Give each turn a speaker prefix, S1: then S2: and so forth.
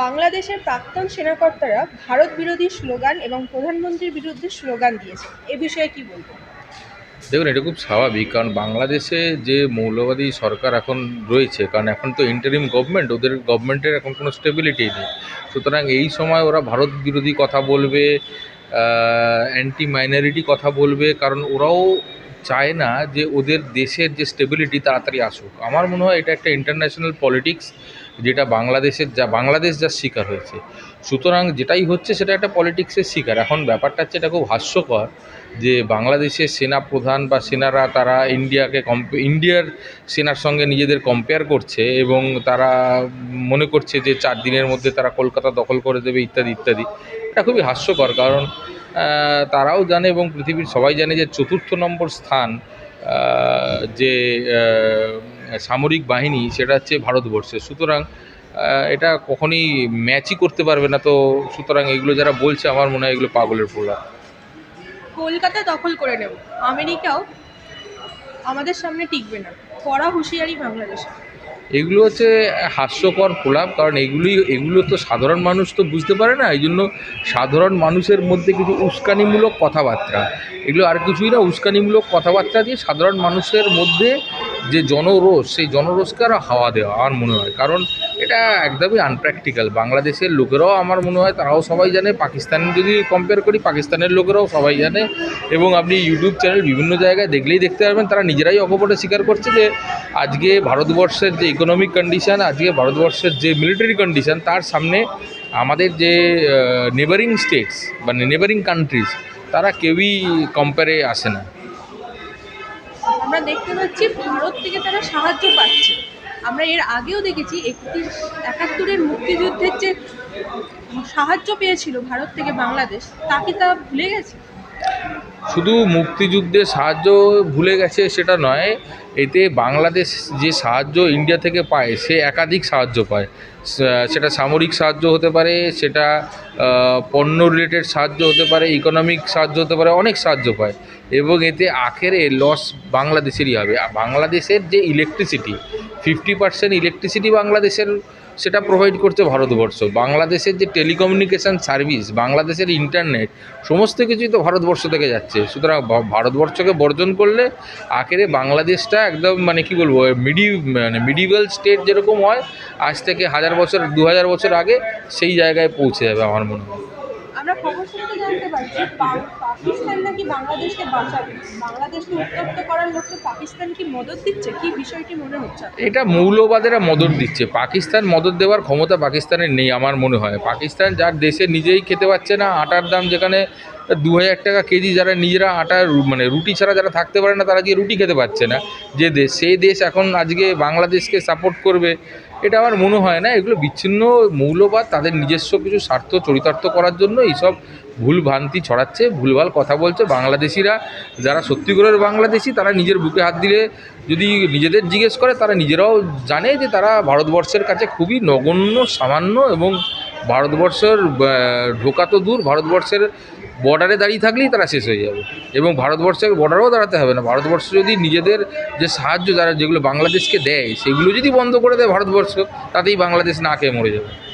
S1: বাংলাদেশের প্রাক্তন সেনাকর্তারা ভারত বিরোধী স্লোগান এবং প্রধানমন্ত্রীর বিরুদ্ধে স্লোগান দিয়েছে এ বিষয়ে কি বলব?
S2: দেখুন, এটা খুব স্বাভাবিক, কারণ বাংলাদেশে যে মৌলবাদী সরকার এখন রয়েছে, কারণ এখন তো ইন্টারিম গভর্নমেন্ট ওদের গভর্নমেন্টের এখন কোনো স্টেবিলিটি নেই। সুতরাং এই সময় ওরা ভারত বিরোধী কথা বলবে অ্যান্টি মাইনরিটি কথা বলবে, কারণ ওরাও চায় না যে ওদের দেশের যে স্টেবিলিটি তাড়াতাড়ি আসুক। আমার মনে হয় এটা একটা ইন্টারন্যাশনাল পলিটিক্স যেটা বাংলাদেশের যা, বাংলাদেশ যার শিকার হয়েছে। সুতরাং যেটাই হচ্ছে সেটা একটা পলিটিক্সের শিকার। এখন ব্যাপারটা হচ্ছে এটা খুব হাস্যকর যে বাংলাদেশের সেনা প্রধান বা সেনারা তারা ইন্ডিয়াকে কম্পে, ইন্ডিয়ার সেনার সঙ্গে নিজেদের কম্পেয়ার করছে এবং তারা মনে করছে যে চার দিনের মধ্যে তারা কলকাতা দখল করে দেবে, ইত্যাদি ইত্যাদি। এটা খুবই হাস্যকর কারণ তারাও জানে এবং পৃথিবীর সবাই জানে যে চতুর্থ নম্বর স্থান যে সামরিক বাহিনী, সেটা হচ্ছে ভারতবর্ষের। সুতরাং এটা কখনই ম্যাচই করতে পারবে না তো, সুতরাং এগুলো যারা বলছে, আমার মনে হয় এগুলো পাগলের ফোলা
S1: কলকাতা দখল করে নেব, আমেরিকাও আমাদের সামনে টিকবে না, কড়া হুঁশিয়ারি বাংলাদেশে
S2: এগুলো হচ্ছে হাস্যকর প্রলাপ, কারণ এগুলি, এগুলো তো সাধারণ মানুষ তো বুঝতে পারে না এই জন্য সাধারণ মানুষের মধ্যে কিছু উস্কানিমূলক কথাবার্তা। এগুলো আর কিছুই না, উস্কানিমূলক কথাবার্তা দিয়ে সাধারণ মানুষের মধ্যে যে জনরোষ, সেই জনরোষকে আরও হাওয়া দেওয়া আমার মনে হয়। কারণ এটা একদমই আনপ্র্যাকটিক্যাল বাংলাদেশের লোকেরাও আমার মনে হয় তারাও সবাই জানে, পাকিস্তান যদি কম্পেয়ার করি, পাকিস্তানের লোকেরাও সবাই জানে এবং আপনি ইউটিউব চ্যানেল বিভিন্ন জায়গায় দেখলেই দেখতে পারবেন, তারা নিজেরাই অকপটে স্বীকার করছে যে আজকে ভারতবর্ষের যে ইকোনমিক কন্ডিশন আজকে ভারতবর্ষের যে মিলিটারি কন্ডিশন তার সামনে আমাদের যে নেবারিং স্টেটস মানে নেবারিং কান্ট্রিজ তারা কেউই কম্পেয়ারে আসে না।
S1: আমরা দেখতে পাচ্ছি, ভারত থেকে তারা সাহায্য পাচ্ছে। আমরা এর আগেও দেখেছি একত্রিশ, একাত্তরের মুক্তিযুদ্ধের যে সাহায্য পেয়েছিল ভারত থেকে বাংলাদেশ, তা কি তা ভুলে গেছে?
S2: শুধু মুক্তিযুদ্ধে সাহায্য ভুলে গেছে সেটা নয়, এতে বাংলাদেশ যে সাহায্য ইন্ডিয়া থেকে পায়, সে একাধিক সাহায্য পায়। সেটা সামরিক সাহায্য হতে পারে, সেটা পণ্য রিলেটেড সাহায্য হতে পারে ইকোনমিক সাহায্য হতে পারে, অনেক সাহায্য পায়। এবং এতে আখেরে লস বাংলাদেশেরই হবে। বাংলাদেশের যে ইলেকট্রিসিটি ফিফটি পার্সেন্ট ইলেকট্রিসিটি বাংলাদেশের সেটা প্রোভাইড করছে ভারতবর্ষ। বাংলাদেশের যে টেলিকমিউনিকেশান সার্ভিস বাংলাদেশের ইন্টারনেট সমস্ত কিছুই তো ভারতবর্ষ থেকে যাচ্ছে। সুতরাং ভারতবর্ষকে বর্জন করলে আখেরে বাংলাদেশটা একদম মানে কি বলব মিডি মানে মিডিভেল স্টেট যেরকম হয়, আজ থেকে হাজার বছর, দু হাজার বছর আগে সেই জায়গায় পৌঁছে যাবে আমার মনে হয়।
S1: আমরা খবর শুনতে জানতে পারছি পাকিস্তান নাকি বাংলাদেশকে বাঁচাবে? বাংলাদেশকে উত্তপ্ত করার লক্ষ্যে পাকিস্তান কি মদত দিচ্ছে? কি বিষয়টি মনে হচ্ছে
S2: এটা মৌলবাদেরা মদত দিচ্ছে। পাকিস্তান মদত দেওয়ার ক্ষমতা পাকিস্তানের নেই, আমার মনে হয়। পাকিস্তান যার দেশে নিজেই খেতে পাচ্ছে না, আটার দাম যেখানে দু হাজার টাকা কেজি, যারা নিজেরা আটা মানে রুটি ছাড়া যারা থাকতে পারে না, তারা গিয়ে রুটি খেতে পাচ্ছে না। যে দেশ সেই দেশ এখন আজকে বাংলাদেশকে সাপোর্ট করবে। এটা আমার মনে হয় না, এগুলো বিচ্ছিন্ন মৌলবাদ, তাদের নিজস্ব কিছু স্বার্থ চরিতার্থ করার জন্য এইসব ভুল ভ্রান্তি ছড়াচ্ছে, ভুলভাল কথা বলছে বাংলাদেশিরা। যারা সত্যিকারের বাংলাদেশি, তারা নিজের বুকে হাত দিলে যদি নিজেদের জিজ্ঞেস করে, তারা নিজেরাও জানে যে তারা ভারতবর্ষের কাছে খুবই নগণ্য, সামান্য এবং ভারতবর্ষের ঢোকা তো দূর, ভারতবর্ষের বর্ডারে দাঁড়িয়ে থাকলেই তারা শেষ হয়ে যাবে। এবং ভারতবর্ষের বর্ডারেও দাঁড়াতে হবে না। ভারতবর্ষ যদি নিজেদের যে সাহায্য যারা যেগুলো বাংলাদেশকে দেয়, সেগুলো যদি বন্ধ করে দেয় ভারতবর্ষ, তাতেই বাংলাদেশ না খেয়ে মরে যাবে।